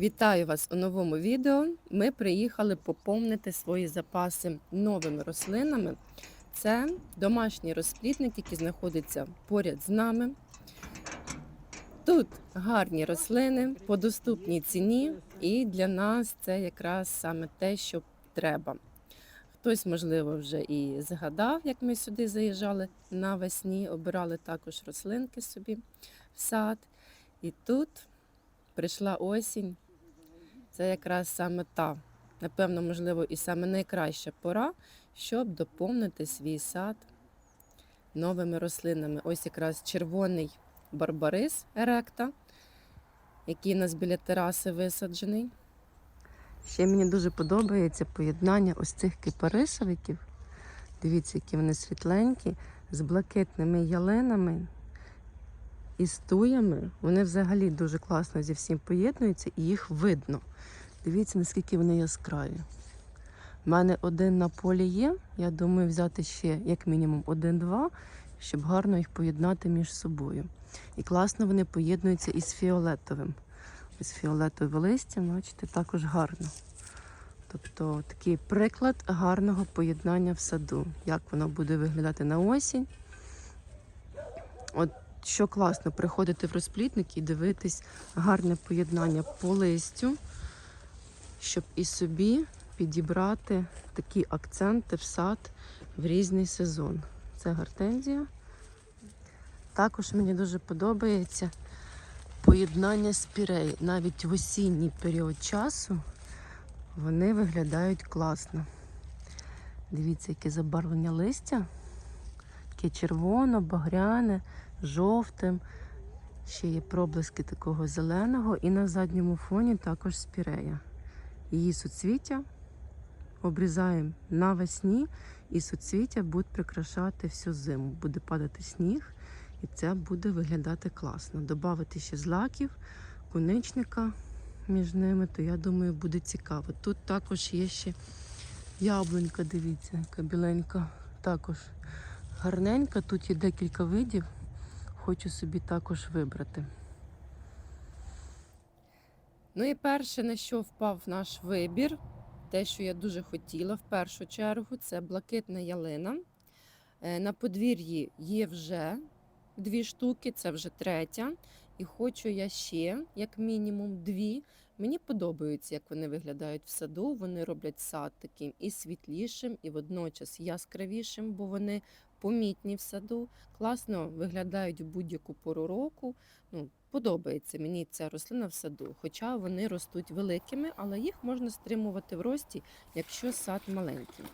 Вітаю вас у новому відео. Ми приїхали поповнити свої запаси новими рослинами. Це домашній розплідник, який знаходиться поряд з нами. Тут гарні рослини по доступній ціні, і для нас це якраз саме те, що треба. Хтось, можливо, вже і згадав, як ми сюди заїжджали навесні, обирали також рослинки собі в сад. І тут прийшла осінь. Це якраз саме та, напевно, можливо, і саме найкраща пора, щоб доповнити свій сад новими рослинами. Ось якраз червоний барбарис еректа, який у нас біля тераси висаджений. Ще мені дуже подобається поєднання ось цих кипарисовиків. Дивіться, які вони світленькі, з блакитними ялинами і з туями. Вони взагалі дуже класно зі всім поєднуються і їх видно. Дивіться, наскільки вони яскраві. У мене один на полі є. Я думаю, взяти ще як мінімум один-два, щоб гарно їх поєднати між собою. І класно вони поєднуються із фіолетовим. Ось фіолетове листя, бачите, також гарно. Тобто такий приклад гарного поєднання в саду. Як воно буде виглядати на осінь. От що класно приходити в розплідник і дивитись гарне поєднання по листю, щоб і собі підібрати такі акценти в сад в різний сезон. Це гортензія. Також мені дуже подобається поєднання спірей. Навіть в осінній період часу вони виглядають класно. Дивіться, яке забарвлення листя. Таке червоно, багряне, жовтим. Ще є проблиски такого зеленого, і на задньому фоні також спірея. Її суцвіття обрізаємо навесні, і суцвіття будуть прикрашати всю зиму. Буде падати сніг, і це буде виглядати класно. Добавити ще злаків, куничника між ними, то я думаю, буде цікаво. Тут також є ще яблунька, дивіться, яка біленька. Також гарненька. Тут є декілька видів. Хочу собі також вибрати. Ну і перше, на що впав наш вибір, те, що я дуже хотіла в першу чергу, це блакитна ялина. Е, На подвір'ї є вже дві штуки, це вже третя. І хочу я ще, як мінімум, дві. Мені подобається, як вони виглядають в саду. Вони роблять сад таким і світлішим, і водночас яскравішим, бо вони помітні в саду. Класно виглядають в будь-яку пору року. Ну, подобається мені ця рослина в саду. Хоча вони ростуть великими, але їх можна стримувати в рості, якщо сад маленький.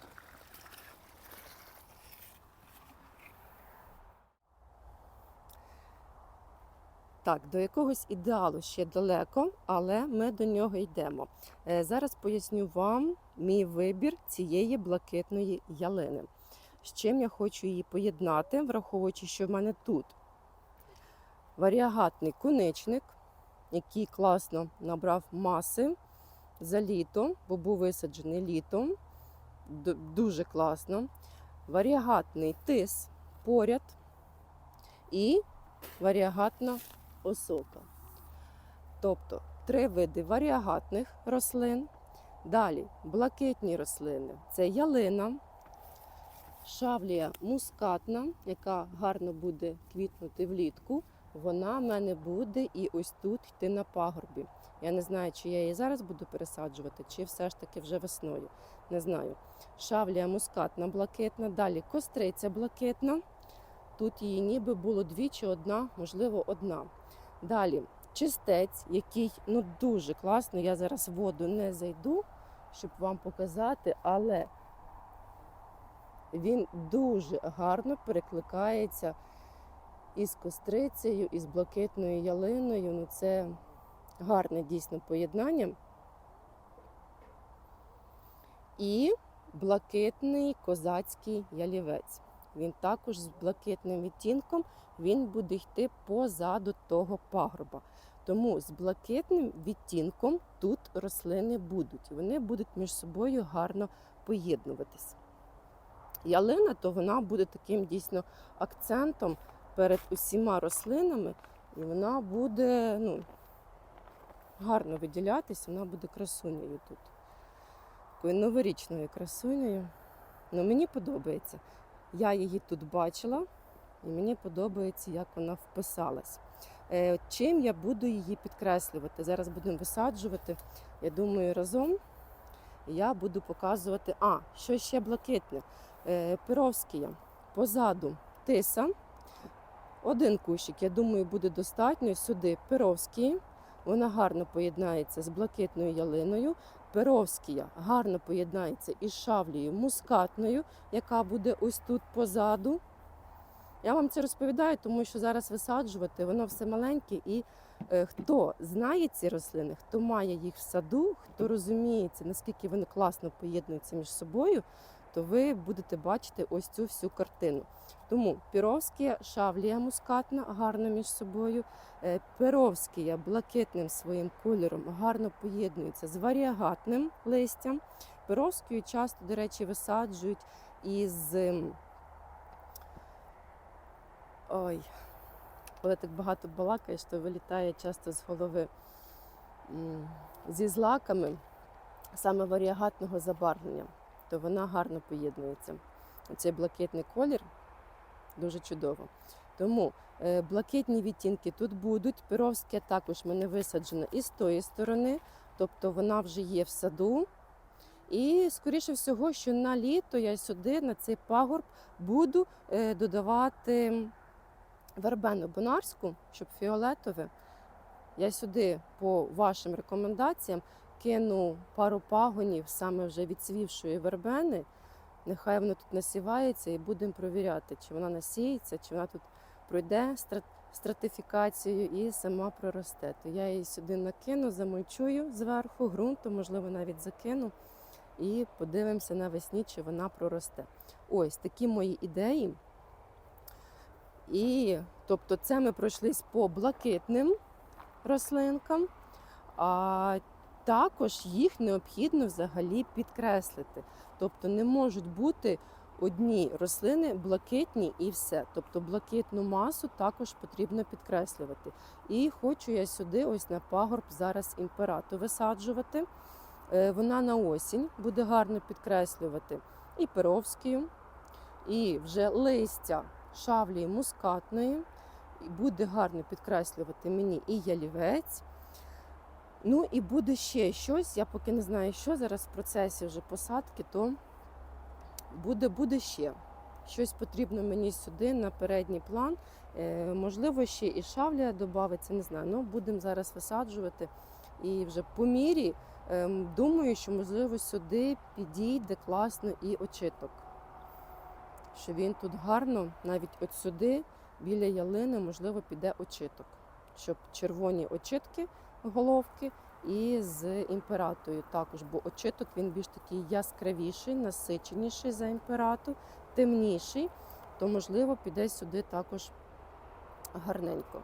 Так, до якогось ідеалу ще далеко, але ми до нього йдемо. Е, Зараз поясню вам мій вибір цієї блакитної ялини. З чим я хочу її поєднати, враховуючи, що в мене тут варіагатний куничник, який класно набрав маси за літо, бо був висаджений літом. Дуже класно. Варіагатний тис поряд і варіагатна осока. Тобто три види варіагатних рослин. Далі блакитні рослини це ялина, шавлія мускатна, яка гарно буде квітнути влітку. Вона в мене буде і ось тут йти на пагорбі. Я не знаю, чи я її зараз буду пересаджувати, чи все ж таки вже весною. Не знаю. Шавлія мускатна блакитна, далі костриця блакитна. Тут її ніби було дві чи одна, можливо, одна. Далі чистець, який ну дуже класно. Я зараз в воду не зайду, щоб вам показати, але він дуже гарно перекликається із кострицею, із блакитною ялиною. Ну, це гарне дійсно поєднання. І блакитний козацький ялівець. Він також з блакитним відтінком, він буде йти позаду того пагорба. Тому з блакитним відтінком тут рослини будуть. Вони будуть між собою гарно поєднуватися. Ялина, то вона буде таким дійсно акцентом перед усіма рослинами, і вона буде ну, гарно виділятися, вона буде красунею тут. Такою новорічною красунею. Ну, мені подобається. Я її тут бачила, і мені подобається, як вона вписалась. Е, Чим я буду її підкреслювати? Зараз будемо висаджувати. Я думаю, разом я буду показувати. А, що ще блакитне? Е, Перовськія. Позаду тиса. Один кущик, я думаю, буде достатньо. Сюди Перовський. Вона гарно поєднається з блакитною ялиною. Перовськія гарно поєднається із шавлею мускатною, яка буде ось тут позаду. Я вам це розповідаю, тому що зараз висаджувати, воно все маленьке. І е, хто знає ці рослини, хто має їх в саду, хто розуміється, наскільки вони класно поєднуються між собою, то ви будете бачити ось цю всю картину. Тому піровська шавлія мускатна гарно між собою. Е, блакитним своїм кольором гарно поєднується з варіагатним листям. Перовською часто, до речі, висаджують із. Ой, коли так багато балакаєш, то вилітає часто з голови зі злаками саме варіагатного забарвлення, то вона гарно поєднується. Оцей блакитний колір дуже чудово. Тому е, блакитні відтінки тут будуть. Перовське також мене висаджено і з тої сторони, тобто вона вже є в саду. І, скоріше всього, що на літо я сюди, на цей пагорб, буду е, додавати вербену бонарську, щоб фіолетове. Я сюди, по вашим рекомендаціям, кину пару пагонів саме вже відцвівшої вербени. Нехай воно тут насівається і будемо провіряти, чи вона насіється, чи вона тут пройде стратифікацію і сама проросте. То я її сюди накину, замульчую зверху, ґрунту, можливо, навіть закину. І подивимося навесні, чи вона проросте. Ось такі мої ідеї. І тобто це ми пройшлись по блакитним рослинкам, а також їх необхідно взагалі підкреслити. Тобто не можуть бути одні рослини блакитні і все. Тобто блакитну масу також потрібно підкреслювати. І хочу я сюди, ось на пагорб, зараз імперату висаджувати. Е, Вона на осінь буде гарно підкреслювати і перовською, і вже листя шавлії мускатної. Буде гарно підкреслювати мені і ялівець. Ну і буде ще щось. Я поки не знаю, що зараз в процесі вже посадки, то буде, буде ще. Щось потрібно мені сюди на передній план. Е, можливо, ще і шавлія додається, не знаю. Ну, будемо зараз висаджувати. І вже по мірі ем, думаю, що можливо сюди підійде класно і очиток. Що він тут гарно, навіть от сюди, біля ялини, можливо, піде очиток. Щоб червоні очитки, головки, і з імператою також, бо очиток він більш такий яскравіший, насиченіший за імперату, темніший, то можливо піде сюди також гарненько.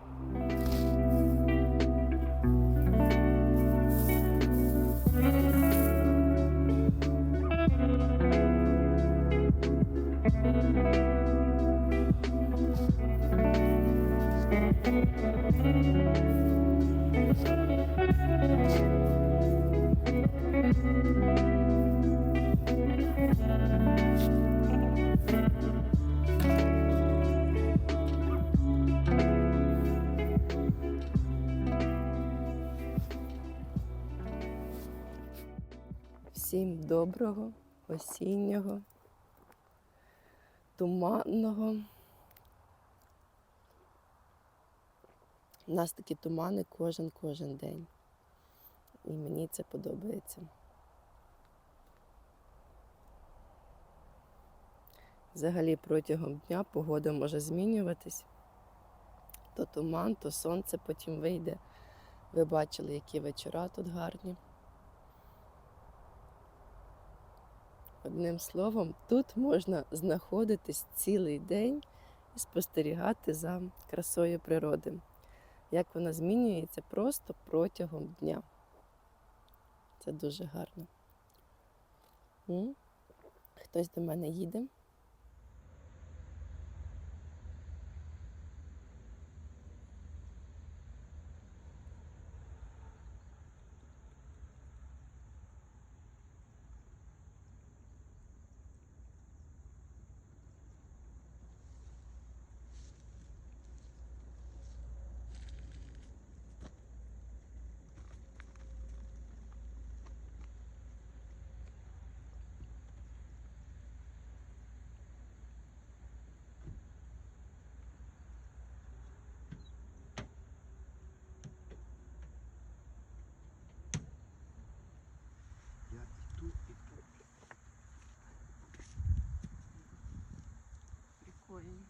Всім доброго, осіннього, туманного. У нас такі тумани кожен кожен день. І мені це подобається. Взагалі протягом дня погода може змінюватись. То туман, то сонце потім вийде. Ви бачили, які вечора тут гарні. Одним словом, тут можна знаходитись цілий день і спостерігати за красою природи, як вона змінюється просто протягом дня. Це дуже гарно. Хтось до мене їде. Я і тут, і тут. Прикольно.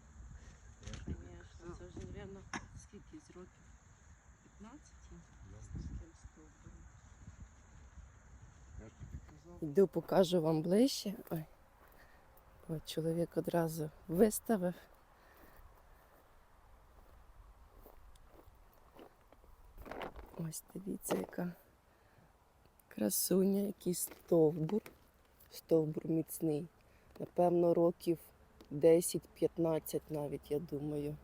Я ж тобі Звісно, казав. це вже, мабуть, з років? 15? Я З таким стовбуром. Йду покажу вам ближче. Ой. От чоловік одразу виставив. Ось дивіться, яка красуня, який стовбур. Стовбур міцний. Напевно, років 10-15 навіть, я думаю.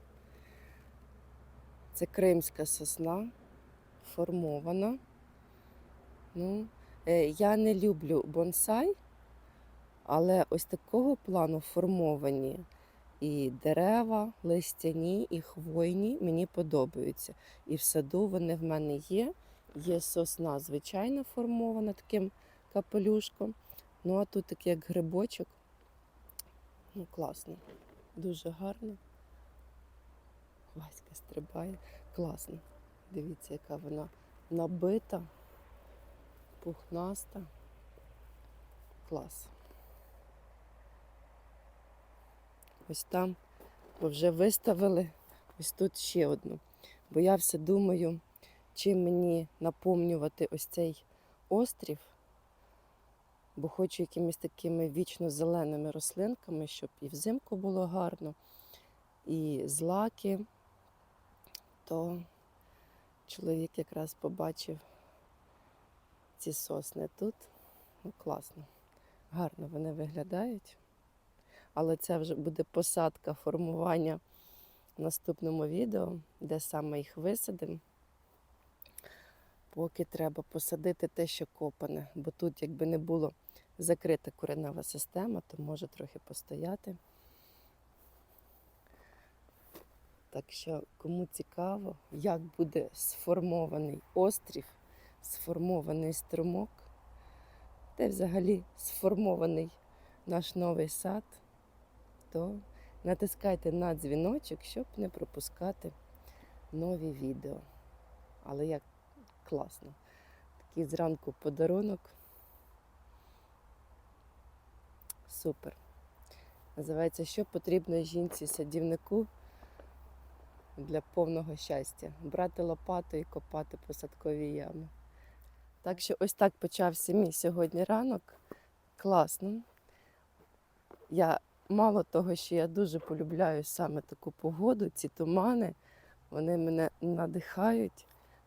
Це кримська сосна, формована. Ну, Е, Я не люблю бонсай, але ось такого плану формовані і дерева, листяні, і хвойні мені подобаються. І в саду вони в мене є. Є сосна звичайно формована таким капелюшком. Ну а тут такий як грибочок. Ну, класно, дуже гарно. Васька стрибає. Класно. Дивіться, яка вона набита пухнаста. Клас. Ось там бо вже виставили ось тут ще одну. Бо я все думаю, чим мені наповнювати ось цей острів, бо хочу якимись такими вічно зеленими рослинками, щоб і взимку було гарно, і злаки, то чоловік якраз побачив ці сосни тут. Ну, класно. Гарно вони виглядають. Але це вже буде посадка формування в наступному відео, де саме їх висадимо. Поки треба посадити те, що копане, бо тут, якби не було закрита коренева система, то може трохи постояти. Так що, кому цікаво, як буде сформований острів, сформований струмок, де взагалі сформований наш новий сад, то натискайте на дзвіночок, щоб не пропускати нові відео. Але як класно. Такий зранку подарунок. Супер. Називається Що потрібно жінці-садівнику для повного щастя. Брати лопату і копати посадкові ями. Так що ось так почався мій сьогодні ранок. Класно. Я мало того, що я дуже полюбляю саме таку погоду, ці тумани, вони мене надихають,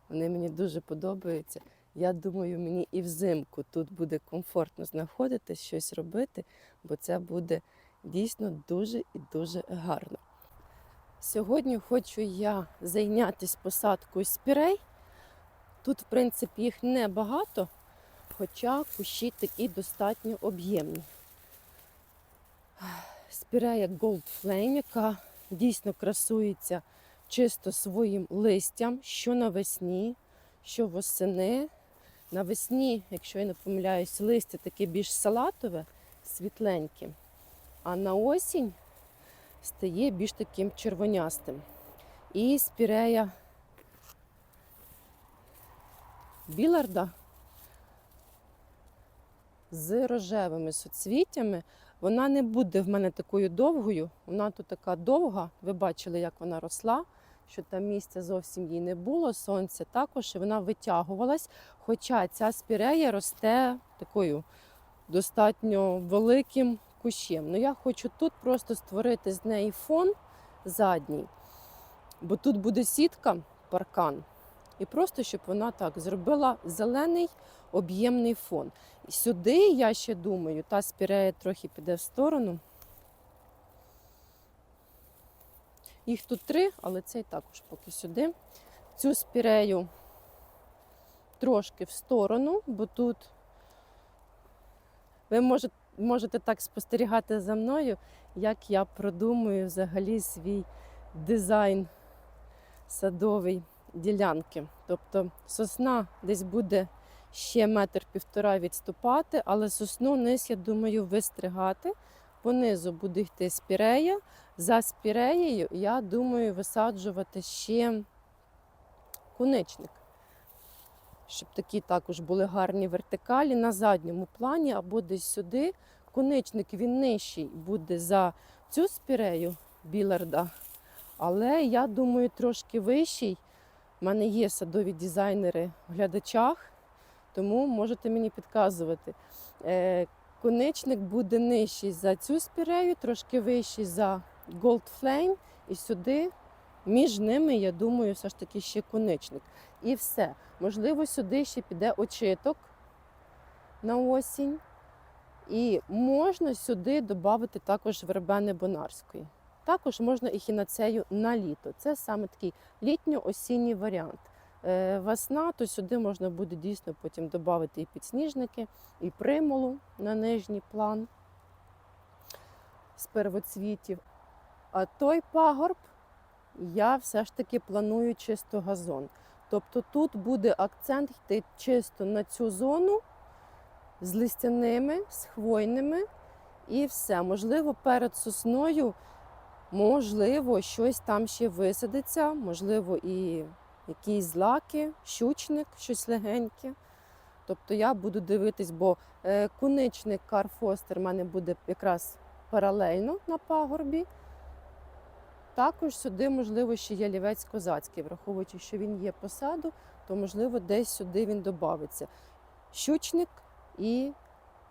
вони мені дуже подобаються. Я думаю, мені і взимку тут буде комфортно знаходитись, щось робити, бо це буде дійсно дуже і дуже гарно. Сьогодні хочу я зайнятися посадкою спірей. Тут, в принципі, їх небагато, хоча кущі такі достатньо об'ємні. Спірея Gold Flame, яка дійсно красується чисто своїм листям, що навесні, що восени. Навесні, якщо я не помиляюсь, листя таке більш салатове, світленьке, а на осінь стає більш таким червонястим. І спірея біларда з рожевими суцвіттями, Вона не буде в мене такою довгою. Вона тут така довга. Ви бачили, як вона росла, що там місця зовсім їй не було. Сонце також, і вона витягувалась. Хоча ця спірея росте такою достатньо великим кущем. Ну я хочу тут просто створити з неї фон задній, бо тут буде сітка, паркан. І просто щоб вона так зробила зелений об'ємний фон. І сюди, я ще думаю, та спірея трохи піде в сторону. Їх тут три, але цей також поки сюди. Цю спірею трошки в сторону, бо тут ви можете, можете так спостерігати за мною, як я продумую взагалі свій дизайн садовий ділянки. Тобто сосна десь буде ще метр півтора відступати, але сосну низ, я думаю, вистригати. Понизу буде йти спірея. За спіреєю, я думаю, висаджувати ще куничник. Щоб такі також були гарні вертикалі на задньому плані або десь сюди. Куничник він нижчий буде за цю спірею біларда. Але я думаю, трошки вищий. У мене є садові дизайнери в глядачах, тому можете мені підказувати. Е, Конечник буде нижчий за цю спірею, трошки вищий за Gold Flame. І сюди, між ними, я думаю, все ж таки ще конечник. І все. Можливо, сюди ще піде очиток на осінь. І можна сюди додати також вербени бонарської. Також можна і хінацею на літо. Це саме такий літньо-осінній варіант. Е, Весна, то сюди можна буде дійсно потім додати і підсніжники, і примулу на нижній план з первоцвітів. А той пагорб я все ж таки планую чисто газон. Тобто тут буде акцент йти чисто на цю зону з листяними, з хвойними і все. Можливо, перед сосною, можливо, щось там ще висадиться, можливо, і якісь злаки, щучник, щось легеньке. Тобто я буду дивитись, бо е, куничник Кар Фостер в мене буде якраз паралельно на пагорбі. Також сюди, можливо, ще ялівець козацький, враховуючи, що він є посаду, то можливо десь сюди він додається. Щучник і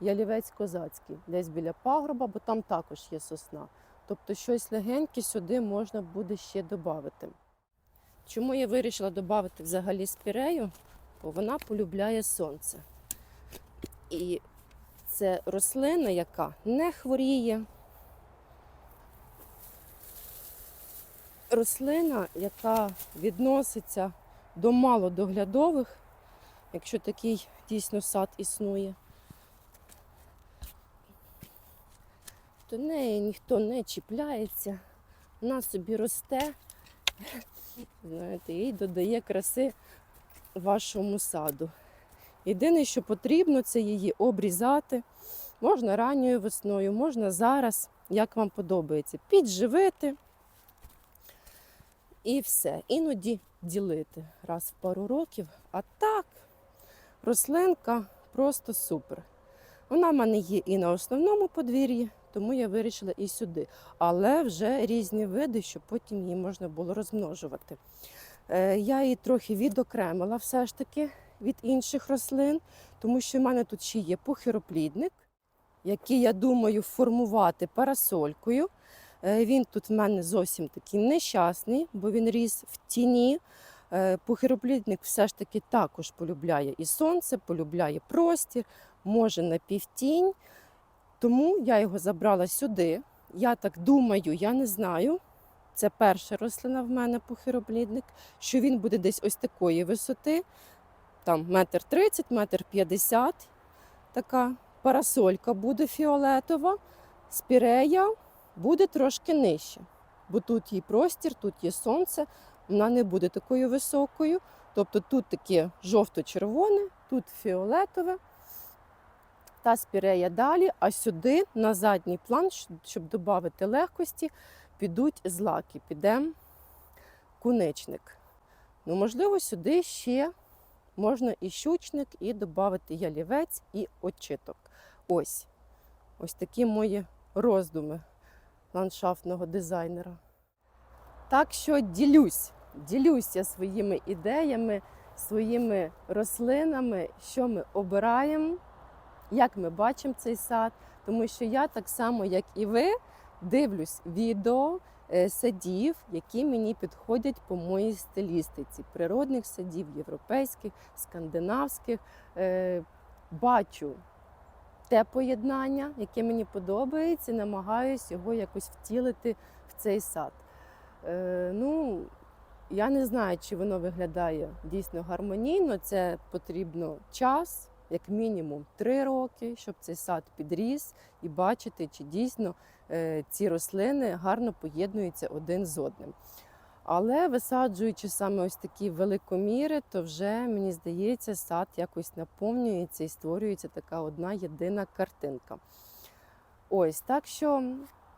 ялівець козацький, десь біля пагорба, бо там також є сосна. Тобто щось легеньке сюди можна буде ще додати. Чому я вирішила додати взагалі спірею? Бо вона полюбляє сонце. І це рослина, яка не хворіє. Рослина, яка відноситься до малодоглядових, якщо такий дійсно сад існує, то неї ніхто не чіпляється, вона собі росте, знаєте, і додає краси вашому саду. Єдине, що потрібно, це її обрізати. Можна ранньою весною, можна зараз, як вам подобається, підживити і все. Іноді ділити раз в пару років. А так, рослинка просто супер. Вона в мене є і на основному подвір'ї, тому я вирішила і сюди. Але вже різні види, щоб потім її можна було розмножувати. Е, Я її трохи відокремила все ж таки від інших рослин, тому що в мене тут ще є похироплідник, який я думаю формувати парасолькою. Е, Він тут в мене зовсім такий нещасний, бо він ріс в тіні. Е, Похироплідник все ж таки також полюбляє і сонце, полюбляє простір, може на півтінь. Тому я його забрала сюди. Я так думаю, я не знаю. Це перша рослина в мене похироплідник, що він буде десь ось такої висоти, там метр тридцять, метр п'ятдесят. Така парасолька буде фіолетова, спірея буде трошки нижче, бо тут є простір, тут є сонце, вона не буде такою високою. Тобто тут таке жовто-червоне, тут фіолетове. Та спірея далі, а сюди на задній план, щоб додати легкості, підуть злаки, піде куничник. Ну, можливо, сюди ще можна і щучник, і додати ялівець, і очиток. Ось. Ось такі мої роздуми ландшафтного дизайнера. Так що ділюсь, ділюся своїми ідеями, своїми рослинами, що ми обираємо, як ми бачимо цей сад. Тому що я так само, як і ви, дивлюсь відео е, садів, які мені підходять по моїй стилістиці, природних садів, європейських, скандинавських. Е, Бачу те поєднання, яке мені подобається, і намагаюся його якось втілити в цей сад. Е, ну, я не знаю, чи воно виглядає дійсно гармонійно. Це потрібно час, як мінімум три роки, щоб цей сад підріс і бачити, чи дійсно е, ці рослини гарно поєднуються один з одним. Але висаджуючи саме ось такі великоміри, то вже мені здається, сад якось наповнюється і створюється така одна єдина картинка. Ось так що,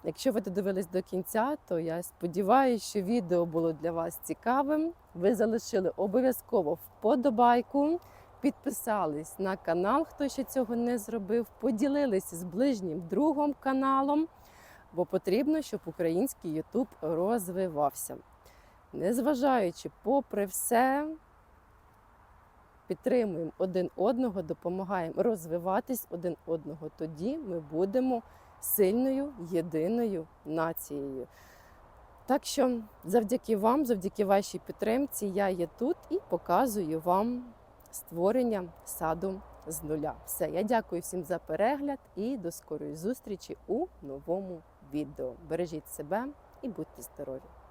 якщо ви додивились до кінця, то я сподіваюся, що відео було для вас цікавим. Ви залишили обов'язково вподобайку, підписались на канал, хто ще цього не зробив, поділилися з ближнім другом каналом, бо потрібно, щоб український Ютуб розвивався. Незважаючи, попри все, підтримуємо один одного, допомагаємо розвиватись один одного. Тоді ми будемо сильною єдиною нацією. Так що завдяки вам, завдяки вашій підтримці, я є тут і показую вам створення саду з нуля. Все, я дякую всім за перегляд і до скорої зустрічі у новому відео. Бережіть себе і будьте здорові!